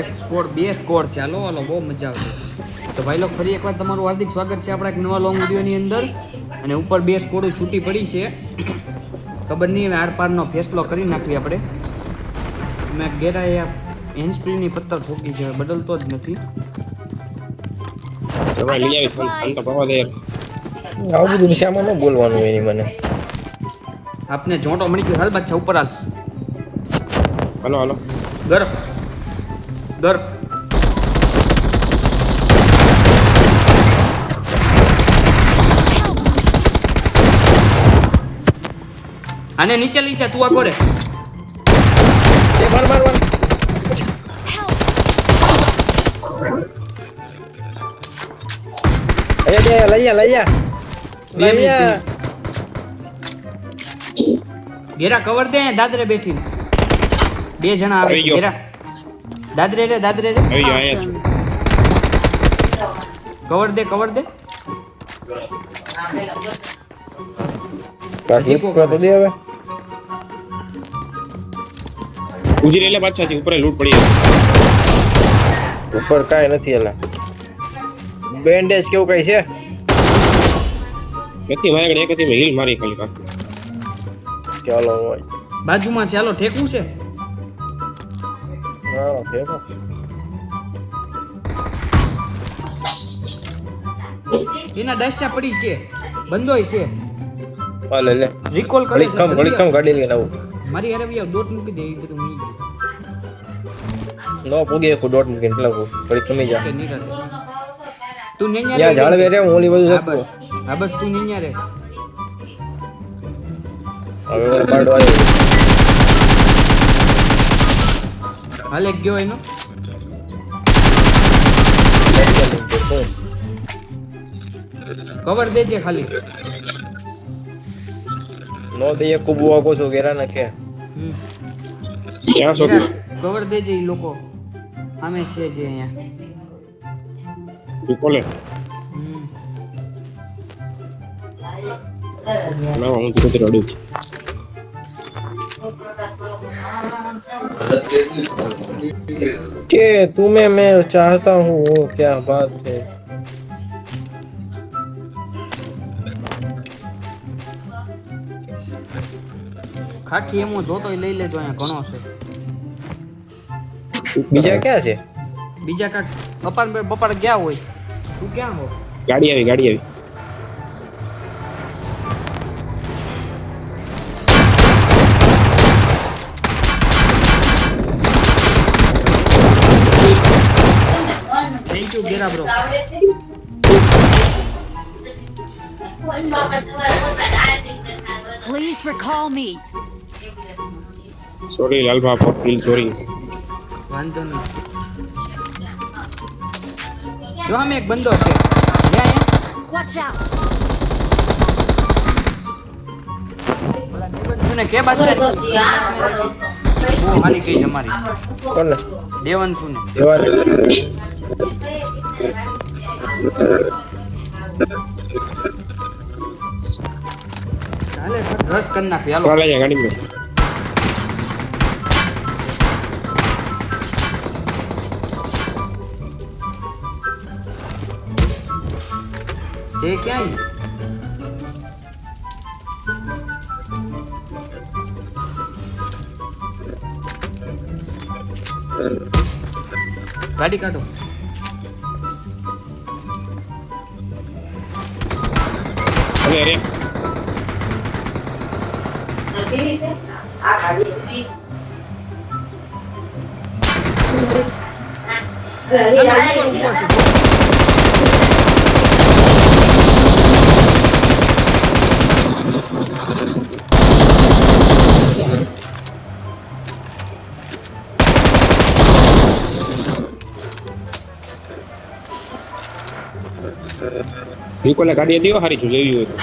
એક સ્કોર બે સ્કોર છે. હાલો હાલો બહુ મજા આવશે. તો ભાઈ લોકો ફરી એકવાર તમારું હાર્દિક સ્વાગત છે આપણા એક નવા લોંગ વિડીયોની અંદર. અને ઉપર બે સ્કોરો છૂટી પડી છે. ખબર નહીં હવે આર ફેસલો કરી નાખવી આપણે. મેં ગેરાએ હેન્ડસ્પ્રીની પત્તર ઠોકી છે બદલતો જ નથી. આવી ફોન ફોન તો પાવા દે. યાર. આવું બધું વિષયમાં ન બોલવાનું એની મને. આપને જોંટો મળી ગયો. હાલ છે ઉપર હાલ. હાલો હાલો. દર દર આને નીચે નીચે તું આ કોરે એ માર માર માર એ દે લઈ જા લઈ જા. બે લઈ જા. ઘેરા કવર દે દાદરે બેઠી. બે જણા આવે છે ગયો. દાદરે રે દાદરે રે. આવી જાઓ અહીંયા છું કવર દે કવર દે. બાકી ઉપર તો દે હવે. ઉજી એટલે પાછાથી ઉપર લૂટ પડી ઉપર કાંઈ નથી એલા. બેન્ડેજ કેવું કઈ છે? નથી મારા એક હતી મેં હીલ મારી ખાલી પાછી. ચાલો બાજુમાં છે હાલો ઠેકવું છે. હા ફેંકો એના ડસ્યા પડી છે. બંધોય છે. હા લે. લે રિકોલ કરી ઘડી કમ ઘડી કમ આવ. ગાડી મારી હારે બી દોટ મૂકી દે એ બધું ગયું નો પૂગે એક દોઢ મૂકીને પેલા ઘડી કમી જા તું નેન્યા રે, જાળવે રે હું ઓલી હા જતો બસ. હા બસ તું નેન્યા રે. હવે ઓલો આવ્યો. હાલે ગયો એનો કવર દેજે ખાલી નો દઈએ કુબુ વાગો છો ઘેરા નાખે. ક્યાં છો કવર દેજે ઈ લોકો અમે છે જે અહીંયા હમ. ના હું તો અડું છું કે तुम्हें मैं चाहता हूँ वो क्या बात है ખાખી એમો જોતો ય લઈ લેજો અહીંયા ઘણો છે બીજા ક્યાં છે બીજા કાંક બપાર બપાર ગયા હોય તું ક્યાં હો ગાડી આવી ગાડી આવી you ગેરા bro. Please recall me. Sorry, Lalba, for kill sorry. વાંધો નહીં. જો આમે એક બંદો છે. out. ઓલા ને કે બાત છે ઓ હારી ગઈ છે અમારી કોને દેવન સુને દેવાને રસ કરી નાખી હાલો ચાલે જાય ગાડીમાં તે ક્યાંય ગાડી કાઢો અરે અરે રિકોલે ગાડી હતી હો, હારી છું જેવી હોય તો.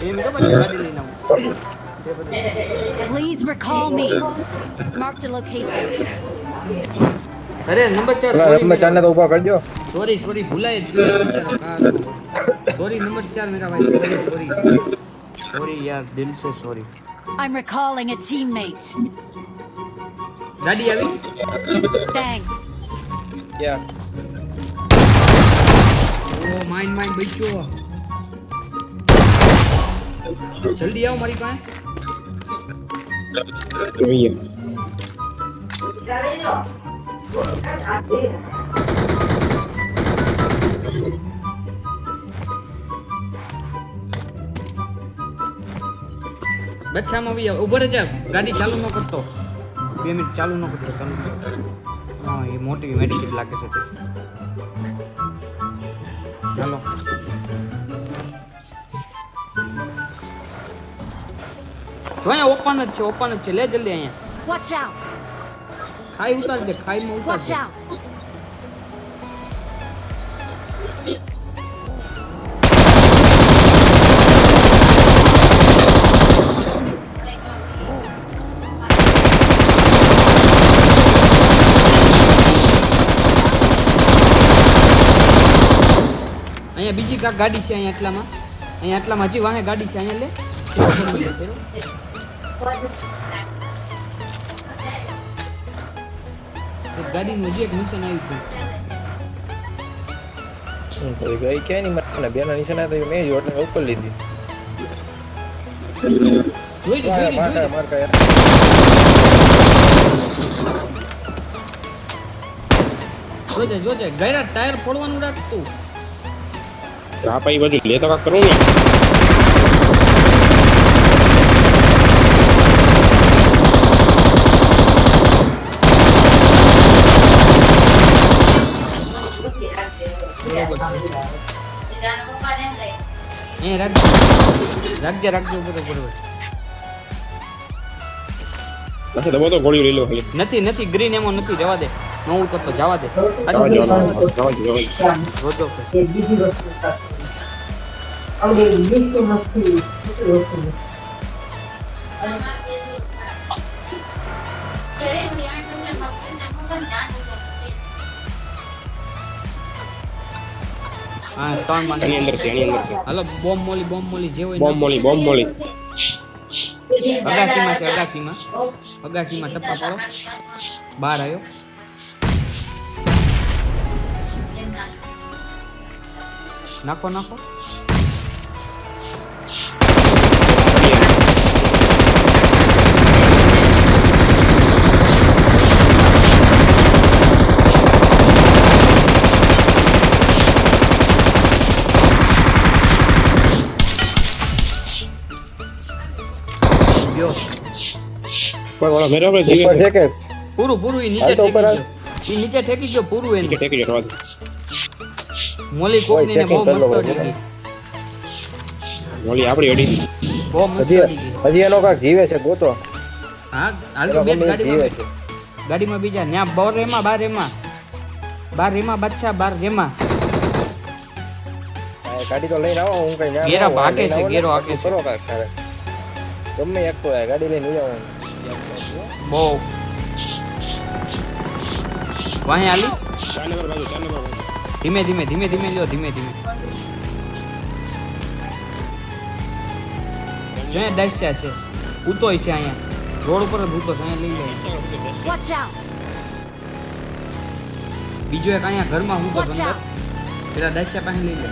એમ તો બધી ગાડી લઈને આવું Please recall me. Marked a location. અરે નંબર ચાર પેલા રમે ચારને તો ઊભા કરજો. સોરી સોરી ભૂલાય સોરી નંબર ચાર મેરા ભાઈ સોરી સોરી સોરી યાર દિલ સે sorry I'm recalling a teammate. ગાડી આવી? Thanks. ક્યાં ઓ માઇન્ડ માઇન્ડ બચ્યો જલ્દી આવો મારી પાસે. જોઈએ. બચ્ચામાં બી આવો. ઊભો રહે જા ગાડી ચાલુ ન કરતો બે મિનિટ ચાલુ ન કરતો, ચાલુ ન કરતો. હા, એ મોટી મેડિકેટ લાગે છે તે. ચાલો જો અહીંયા ઓપન જ છે ઓપન જ છે લે જલ્દી અહીંયા Watch out. ખાઈ ઉતારજે ખાઈમાં Watch ઉતારજે out. અહીંયા બીજી કાંક ગાડી છે અહીંયા એટલામાં અહીંયા એટલામાં હજી વાહે ગાડી છે અહીંયા લે. ગાડીનું હજી એક નુકસાન આવી ગયું શું કરી ક્યાં નહીં મને બેના નિશાના તો મેં જ હોટલ ઉપર લીધી. જોઈ જોઈ જોજે જોજે ગયરા ટાયર ફોડવાનું રાખતું આ ભાઈ બાજુ લેતા તો કરું ને એ રાખજે રાખજે રાખજે બરોબર બરોબર નથી દબો તો ગોળીઓ લઈ લો ખાલી. નથી નથી ગ્રીન એમાં નથી જવા દે. નવું તો તો જવા દે. જોજો કે. એ હા ત્રણમાં એની અંદર છે એની અંદર છે. હાલો બોમ્બ મોલી બોમ્બ મોલી જે હોય બોમ્બ મોલી બોમ્બ મોલી. અગાસીમાં છે અગાસીમાં. અગાસીમાં ટપ્પા પડો. બહાર આવ્યો. નાખો નાખો. વાળો જીવે ઉપર છે. કે પૂરું પૂરું ઈ નીચે ઠેકી ગયો. ઈ નીચે ઠેકી ગયો પૂરું એનું. જવા દો. મોલી કોકની ને બહુ મસ્ત. અડી મોલી આપડી અડી બહુ મસ્ત હજી એનો કાક જીવે છે ગોતો. હા હાલ બેન જીવે ગાડીમાં છે. ગાડીમાં બીજા. ન્યા બોર રેમાં બાર રેમાં. બાર રેમાં બચ્ચા બાર રેમાં. ગાડી તો લઈને આવો હું કઈ ગેરા ભાગે છે, ગેરો આકે છે. કરો ગમે એક તો ગાડી લઈને લઈ આવો બહુ. વાહે આલી. ધીમે ધીમે ધીમે ધીમે લ્યો ધીમે ધીમે. જો દસ્યા છે ઉતોય છે અહીંયા. રોડ ઉપર જ ઉતો છે અહીંયા લઈ out. બીજો એક અહીંયા ઘરમાં હું તો Watch પેલા દસ્યા પાસે લઈ લે.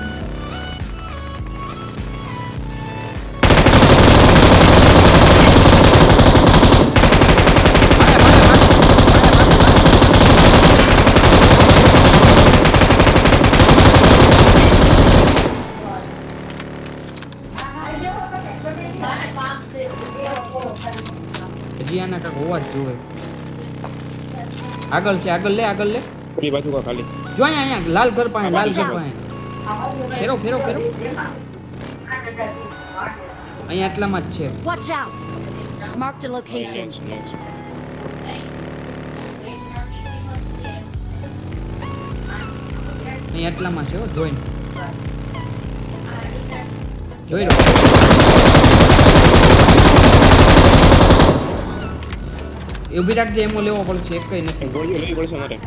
જ જોવે આગળ છે આગળ લે આગળ લે. પેલી બાજુ કા ખાલી. જો અહીંયા અહીંયા લાલ ઘર પાસે લાલ ઘર પાસે. ફેરો ફેરો ફેરો. અહીંયા આટલામાં જ છે. Watch out mark the location અહીંયા આટલામાં છે જોઈને. જોઈ લો. એ ઊભી રાખજે એમો લેવો પડશે એક કઈ નથી. ગોળીઓ લેવી પડશે મારે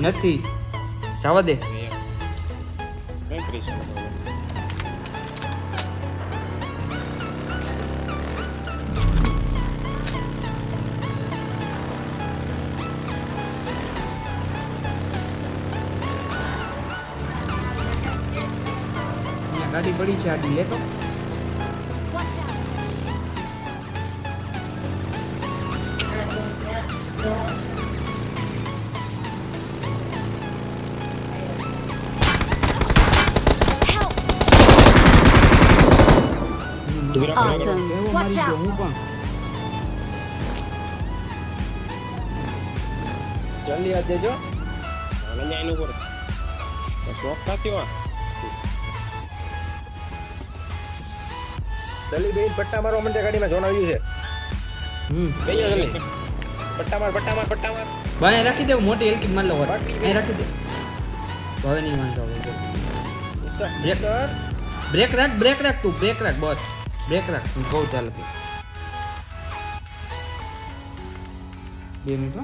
નથી. જવા દે. ગાડી પડી છે આડી લેતો Watch out. Help! ઊભી રાખો, આગળ. Awesome. એવો Watch મારી ગયો out. હું પણ જલ્દી હાથ દેજો આનંદ જાય એનું ઉપર શોખ નથી હો દલી બેન પટ્ટા મારવા મંડે ગાડીમાં જોનાવ્યું છે. હમ. કઈ જાઓ જલ્દી પટ્ટા માર પટ્ટા માર પટ્ટા માર. ભાઈ રાખી દે મોટી એલકી માર લો. બાટલી રાખી દે. ભાઈ નહીં આવે બ્રેક. બ્રેક રાખ બ્રેક રાખ તું બ્રેક રાખ બસ. બ્રેક રાખ. હું કહું ચાલે બે મિનિટ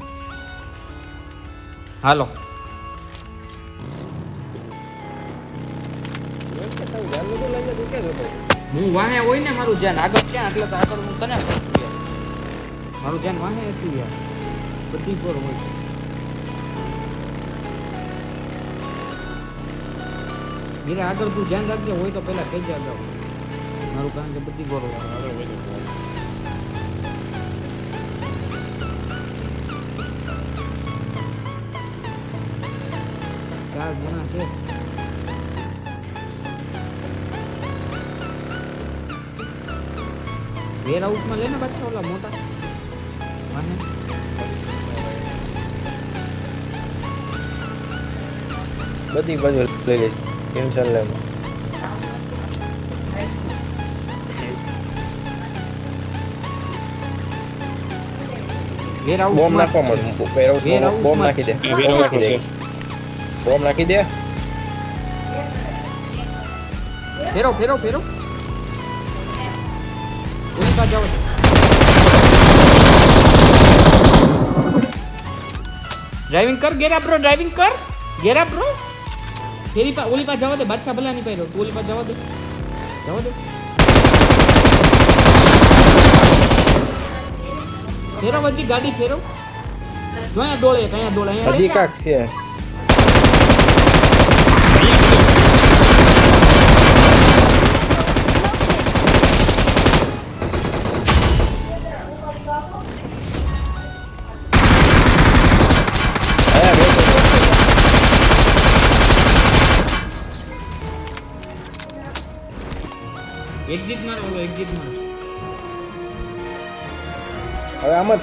હાલો. નતું લઈ હું વાહે હોય ને મારું ધ્યાન. આગળ ક્યાં? એટલે તો આગળ હું તને. મારું ધ્યાન વાહે હતું યાર. બધી પર હોય. ગીરા આગળ તું ધ્યાન રાખજે. હોય તો પહેલા કહી જા અગાઉ મારું કારણ કે બધી ગોરો આગળ ચાર જણા છે. વેર હાઉસમાં લે ને બાદશાહ ઓલા મોટા વાહે બધી બાજુ લઈ લઈશ ટેન્શન લે વેર હાઉસ બોમ્બ નાખવા મળે Warehouse બોમ્બ માં- નાખી દે આ વેરો નાખો છે બોમ્બ નાખી દે ફેરો ફેરો ફેરો ઓલી પાસે જાઓ ડ્રાઇવિંગ કર ગેરા બ્રો ડ્રાઇવિંગ કર ગેરા બ્રો ફેરી પા ઓલી પાસે જવા દે બાદશાહ ભલા નહીં પહેર્યો તું ઓલી પાસે જવા દે જવા દે ફેરવ હજી ગાડી ફેરવ જો અહીંયા દોડે અહીંયા દોડે અહીંયા હજી કાક છે ઓલો હવે આમ જ